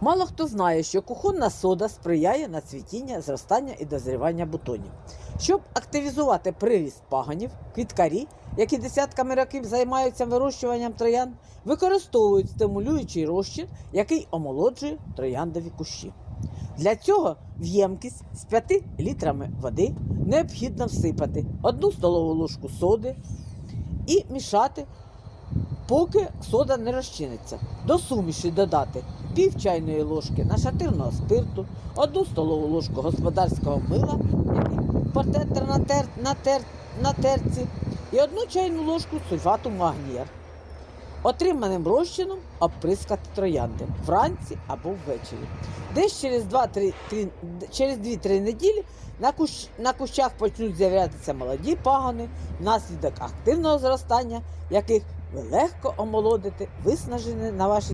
Мало хто знає, що кухонна сода сприяє на цвітіння, зростання і дозрівання бутонів. Щоб активізувати приріст паганів, квіткарі, які десятками років займаються вирощуванням троянд, використовують стимулюючий розчин, який омолоджує трояндові кущі. Для цього в ємкість з 5 літрами води необхідно всипати 1 столову ложку соди і мішати, поки сода не розчиниться. До суміші додати пів чайної ложки нашатирного спирту, 1 столову ложку господарського мила, який на, тер, на, тер, на терці, і 1 чайну ложку сульфату магнія. Отриманим розчином обприскати троянди вранці або ввечері. Десь через 2-3, три- через 2-3 неділі на, кущ, на кущах почнуть з'являтися молоді пагони внаслідок активного зростання, яких ви легко омолодите виснажені на вашій